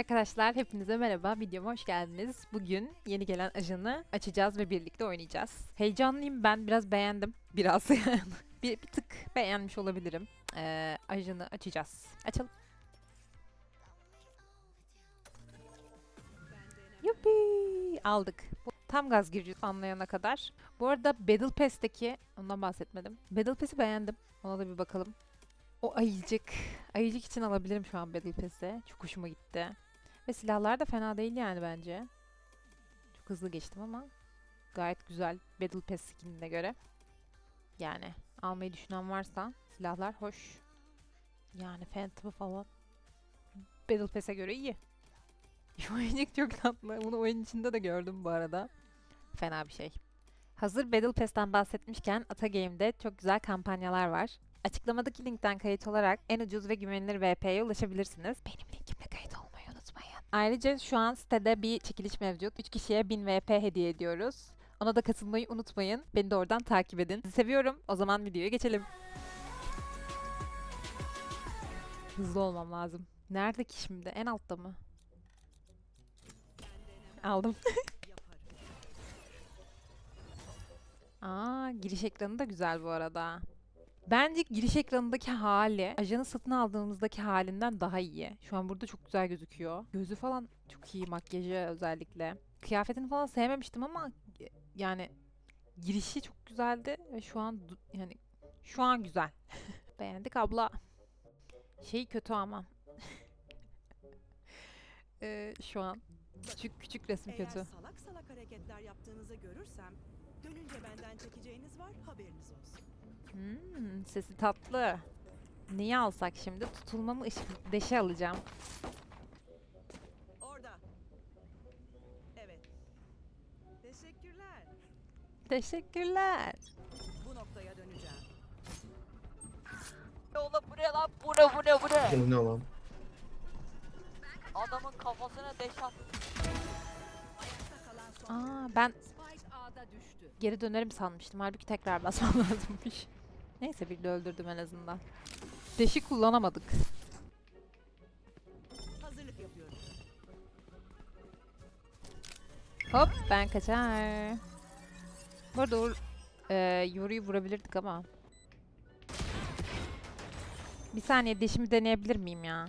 Arkadaşlar hepinize merhaba. Videoma hoş geldiniz. Bugün yeni gelen ajanı açacağız ve birlikte oynayacağız. Heyecanlıyım ben. Biraz beğendim. Biraz yani. bir, bir tık beğenmiş olabilirim. Ee, ajanı açacağız. Açalım. Yuppi! Aldık. Tam gaz gireceğiz anlayana kadar. Bu arada Battle Pass'teki, ondan bahsetmedim. Battle Pass'i beğendim. Ona da bir bakalım. O ayıcık. Ayıcık için alabilirim şu an Battle Pass'i. Çok hoşuma gitti. Ve silahlar da fena değil yani bence. Çok hızlı geçtim ama gayet güzel Battle Pass skinine göre. Yani almayı düşünen varsa silahlar hoş. Yani Phantom'ı falan Battle Pass'e göre iyi. Oyuncak çok tatlı. Bunu oyun içinde de gördüm bu arada. Fena bir şey. Hazır Battle Pass'ten bahsetmişken Ata Game'de çok güzel kampanyalar var. Açıklamadaki linkten kayıt olarak en ucuz ve güvenilir VP'ye ulaşabilirsiniz. Benim linkimle kayıt unutmayın. Ayrıca şu an sitede bir çekiliş mevcut. 3 kişiye 1000 VP hediye ediyoruz. Ona da katılmayı unutmayın. Beni de oradan takip edin. Sizi seviyorum. O zaman videoya geçelim. Hızlı olmam lazım. Nerede ki şimdi? En altta mı? Aldım. Aa, giriş ekranı da güzel bu arada. Bence giriş ekranındaki hali, ajanı satın aldığımızdaki halinden daha iyi. Şu an burada çok güzel gözüküyor. Gözü falan çok iyi, makyajı özellikle. Kıyafetini falan sevmemiştim ama yani girişi çok güzeldi ve şu an yani şu an güzel. Beğendik abla. Şey kötü ama. Ee, şu an küçük küçük resim Eğer kötü. salak salak hareketler yaptığınızı görürsem dönünce benden çekeceğiniz var haberiniz olsun. Hmm, sesi tatlı. Neyi alsak şimdi? Tutulma mı ışık deşe alacağım. Orada. Evet. Teşekkürler. Teşekkürler. Bu noktaya döneceğim. Oğlum bu ne lan? Bu ne bu ne bu ne? Bu ne lan? Adamın kafasına deş at. Aa ben geri dönerim sanmıştım. Halbuki tekrar basmam lazımmış. Neyse bir de öldürdüm en azından. Deşi kullanamadık. Hazırlık yapıyorum. Hop ben kaçar. Bu arada e, yoruyu vurabilirdik ama. Bir saniye deşimi deneyebilir miyim ya?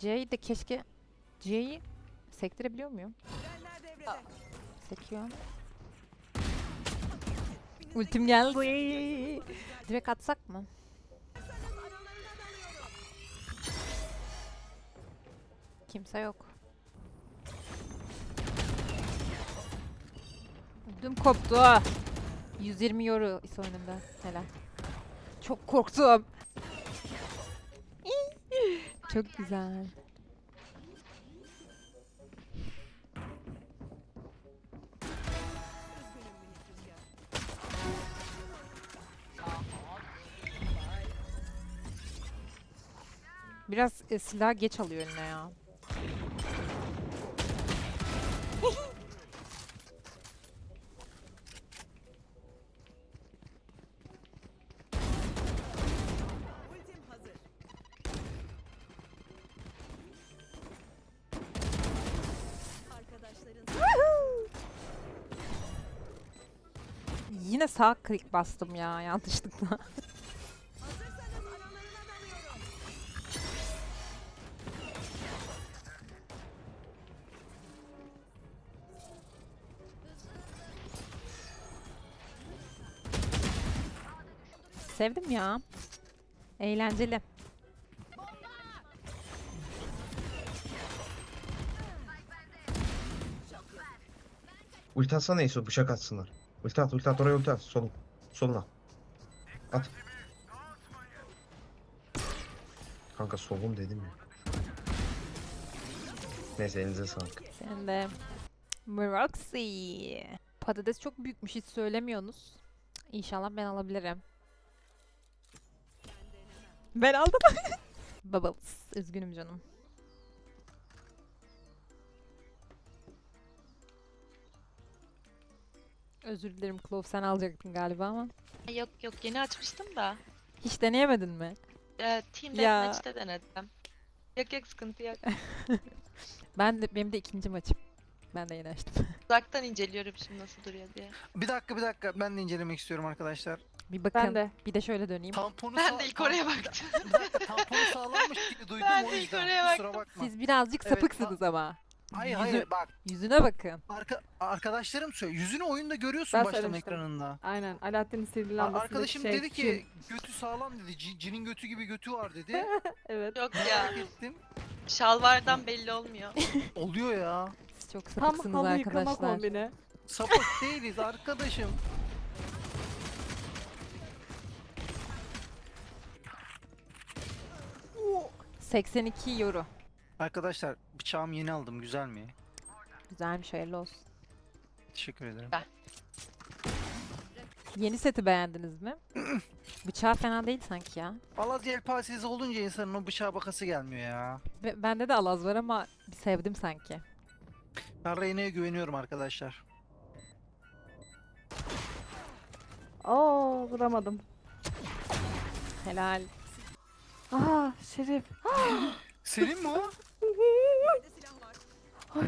C'yi de keşke... C'yi sektirebiliyor muyum? Frenler Biriniz Ultim geldi. Direkt atsak mı? Kimse yok. Ödüm koptu. 120 euro is oyununda. Helal. Çok korktum. Çok güzel. Biraz e, silah geç alıyor eline ya. Yine sağ klik bastım ya yanlışlıkla. Sevdim ya. Eğlenceli. Ulti atsana Yusuf bıçak atsınlar. Ulti at ulti at oraya ulti at. Solun. Soluna. At. Kanka solun dedim ya. Neyse elinize sağlık. Sen de. Meroxy. Patates çok büyükmüş hiç söylemiyorsunuz. İnşallah ben alabilirim. Ben aldım. Bubbles. Üzgünüm canım. Özür dilerim Clove sen alacaktın galiba ama. Yok yok yeni açmıştım da. Hiç deneyemedin mi? Ee, Team Ya. Deathmatch'te denedim. Yok yok sıkıntı yok. Ben de benim de ikinci maçım. Ben de yeni açtım. Uzaktan inceliyorum şimdi nasıl duruyor diye. Bir dakika bir dakika ben de incelemek istiyorum arkadaşlar. Bir bakın. Ben de. Bir de şöyle döneyim. Tamponu Ben de ilk oraya baktım. Bir dakika tamponu sağlammış gibi duydum Ben o de ilk yüzden. oraya Kusura bakma. Siz birazcık Evet, sapıksınız ama. Hayır yüzü- hayır bak Yüzüne bakın. arka, arkadaşlarım söylüyor. Yüzünü oyunda görüyorsun Ben başlama söylemiştim. ekranında. Aynen. Alaaddin'in sihirli A- lambasındaki Arkadaşım şey, dedi ki götü sağlam dedi. Cin- Cinin götü gibi götü var dedi. Evet. Yok ya. Ettim. Şalvardan belli olmuyor. Oluyor ya. Çok Tam sapıksınız halı yıkama arkadaşlar. kombini. Sapık değiliz arkadaşım. Oo, 82 euro. Arkadaşlar bıçağımı yeni aldım. Güzel mi? Güzelmiş hayırlı olsun. Teşekkür ederim. Yeni seti beğendiniz mi? Bıçağı fena değil sanki ya. Alaz yelpazesi olunca insanın o bıçağa bakası gelmiyor ya. Ve bende de alaz var ama bir sevdim sanki. Ben Reyna'ya güveniyorum arkadaşlar. Oo vuramadım. Helal. Aa Şerif. Senin mi o? Var.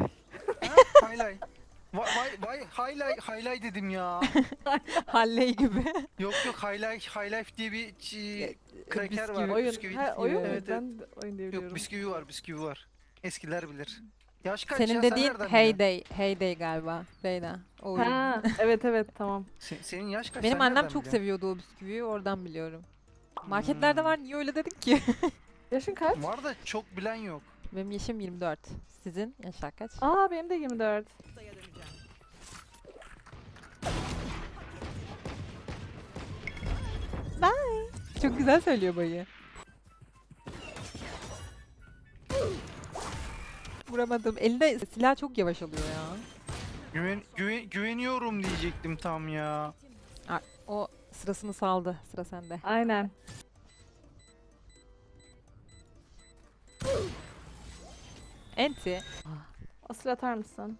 Haylay. Vay vay vay haylay haylay dedim ya. Halley gibi. Yok yok haylay haylife diye bir çi- kraker var. bisküvi. Oyun. Bisküvi. Ha, oyun mu? Evet, evet. Ben de oyun diye Yok bisküvi var bisküvi var. Eskiler bilir. Yaş kaç Senin ya? Sen dediğin nereden biliyorsun? Heyday. Heyday galiba. Reyna. O oyun. Ha evet evet tamam. Se- senin yaş kaç? Benim Sen annem nereden çok biliyorsun? seviyordu o bisküviyi. Oradan biliyorum. Marketlerde Hmm. var niye öyle dedin ki? Yaşın kaç? Var da çok bilen yok. Benim yaşım 24. Sizin yaşlar kaç? Aa benim de 24. Noktaya döneceğim. Çok güzel söylüyor bayı. Vuramadım. Elinde silah çok yavaş alıyor ya. Güven, güven, güveniyorum diyecektim tam ya. O sırasını saldı. Sıra sende. Aynen. Enti. Asil atar mısın?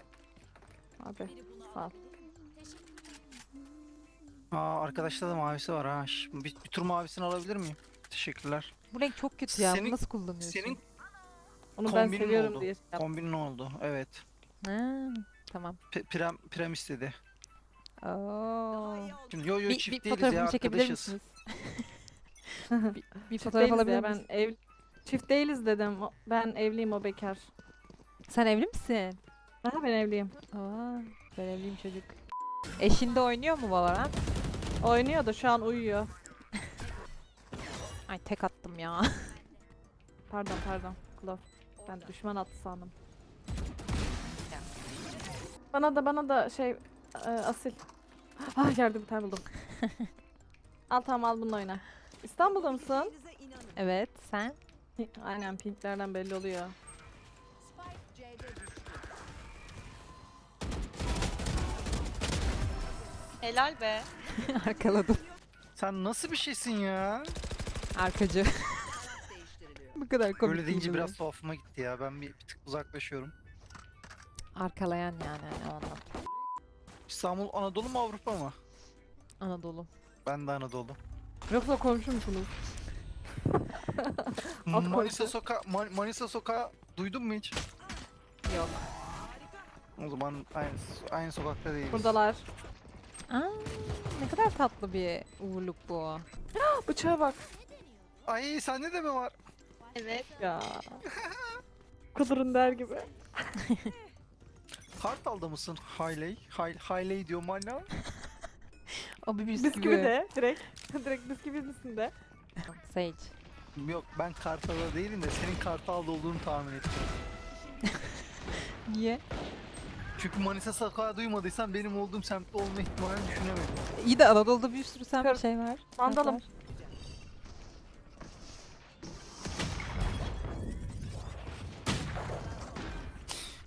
Abi. Sağ ol. Aa arkadaşta da mavisi var ha. Şş, Bir, bir tur mavisini alabilir miyim? Teşekkürler. Bu renk çok kötü ya. Bunu Senin- nasıl kullanıyorsun? Senin Onu ben Kombinin seviyorum oldu. diye şey yaptım. kombinin oldu. Evet. Ha, tamam. Pe- Prem, prem istedi. Oo. Şimdi yo yo Bir, bir çift değiliz fotoğrafımı ya çekebilir arkadaşız. misiniz? bir, bir Çift fotoğraf değiliz alabilir ya, ben ev çift değiliz dedim. O- Ben evliyim o bekar. Sen evli misin? Ha ben evliyim. Aa, ben evliyim çocuk. Eşin de oynuyor mu Valorant? Oynuyor da şu an uyuyor. Ay tek attım ya. Pardon pardon. Klov. Ben düşman attı sandım. Bana da bana da şey e, asil. Ah yerde bir tane buldum. al tamam al bununla oyna. İstanbul'da mısın? Evet sen? Aynen pinklerden belli oluyor. Helal be. Arkaladım. Sen nasıl bir şeysin ya? Arkacı. Bu kadar komik Böyle deyince biraz tuhafıma gitti ya. Ben bir, bir tık uzaklaşıyorum. Arkalayan yani o anlam. İstanbul Anadolu mu Avrupa mı? Anadolu. Ben de Anadolu. Yoksa komşu musunuz? Manisa soka Ma- Manisa sokağı duydun mu hiç? Yok. O zaman aynı aynı sokakta değiliz. Buradalar. Aa, ne kadar tatlı bir uğurluk bu. Bıçağa bak. Ay sende de mi var? Evet. Ya. Kudurun der gibi. Kartal'da mısın? Hayley. Hay Hayley diyorum hala. O bir bisküvi. Bisküvi de direkt. direkt bisküvinin üstünde. Sage. Yok ben Kartal'da değilim de senin Kartal'da olduğunu tahmin ettim. Niye? Çünkü Manisa sokağı duymadıysan benim olduğum semtte olma ihtimalini düşünemedim. İyi de Anadolu'da bir sürü sem Kır- şey var. Sandalım.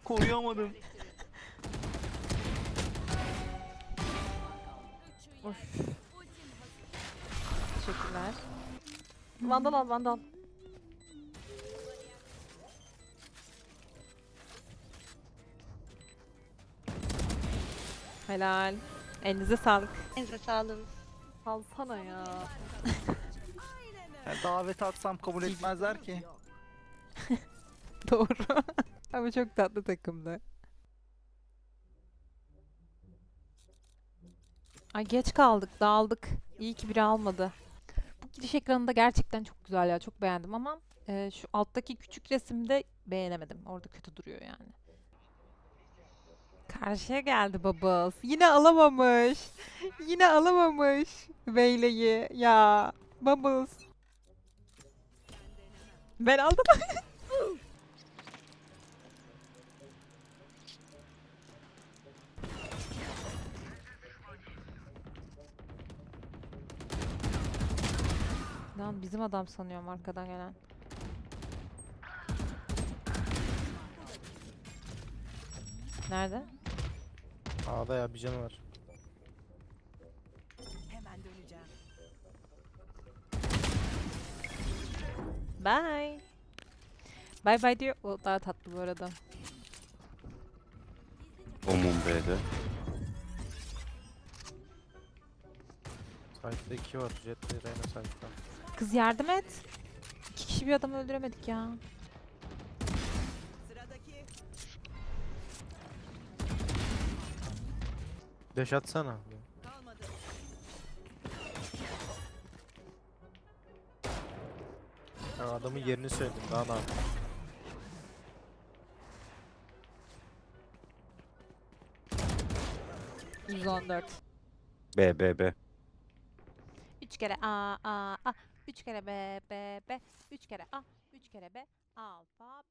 Koruyamadım. Of. Teşekkürler. Vandal al vandal. Helal. Elinize sağlık. Elinize sağlık. Alsana ya. davet atsam kabul etmezler ki. Doğru. Ama çok tatlı takımdı. Ay geç kaldık, dağıldık. İyi ki biri almadı. Bu giriş ekranı da gerçekten çok güzel ya. Çok beğendim ama e, şu alttaki küçük resimde beğenemedim. Orada kötü duruyor yani. Karşıya geldi Bubbles. Yine alamamış. Yine alamamış. Beyleyi. Ya. Bubbles. Ben aldım. Lan bizim adam sanıyorum arkadan gelen. Nerede? A'da ya bir canı var. Hemen döneceğim. Bye. Bye bye diyor. O daha tatlı bu arada. Omum B'de. Side'de 2 var. Jet ve Reyna side'da. Kız yardım et. İki kişi bir adamı öldüremedik ya. Sıradaki Dash atsana. kalmadı. Ya adamın yerini söyledim daha ne yapayım? Hı. 114. B B B. Üç kere A A A. Üç kere B B B. Üç kere A. Üç kere B. Alfa